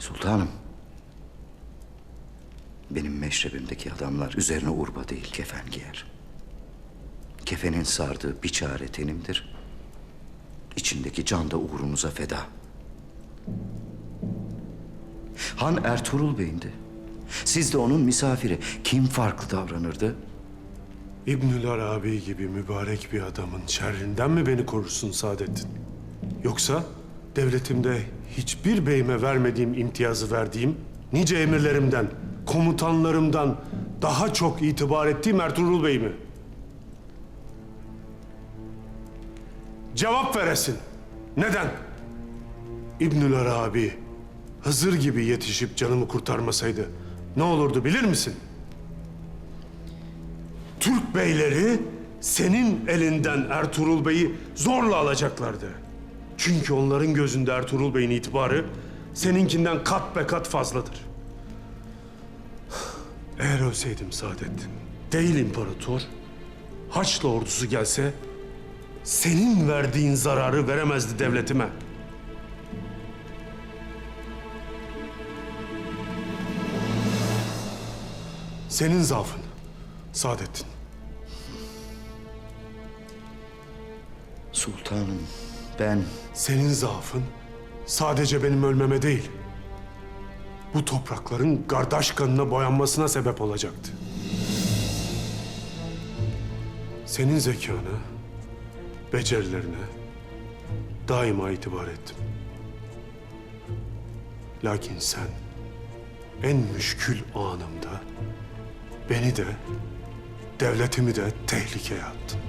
Sultanım. Benim meşrebimdeki adamlar üzerine urba değil kefen giyer. Kefenin sardığı biçare tenimdir. İçindeki can da uğrunuza feda. Han Ertuğrul Bey'indi. Siz de onun misafiri. Kim farklı davranırdı? İbnül Arabi gibi mübarek bir adamın şerrinden mi beni korursun Saadettin? Yoksa devletimde hiçbir beyime vermediğim imtiyazı verdiğim, nice emirlerimden, komutanlarımdan daha çok itibar ettiğim Ertuğrul Bey mi? Cevap veresin. Neden? İbnül Arabi Hızır gibi yetişip canımı kurtarmasaydı ne olurdu bilir misin? Türk beyleri senin elinden Ertuğrul Bey'i zorla alacaklardı. Çünkü onların gözünde Ertuğrul Bey'in itibarı seninkinden kat be kat fazladır. Eğer ölseydim Saadettin, değil imparator, Haçlı ordusu gelse senin verdiğin zararı veremezdi devletime. Senin zaafın Saadettin. Sultanım ben Senin zaafın sadece benim ölmeme değil, bu toprakların kardeş kanına boyanmasına sebep olacaktı. Senin zekana, becerilerine daima itibar ettim. Lakin sen en müşkül anımda beni de, devletimi de tehlikeye attın.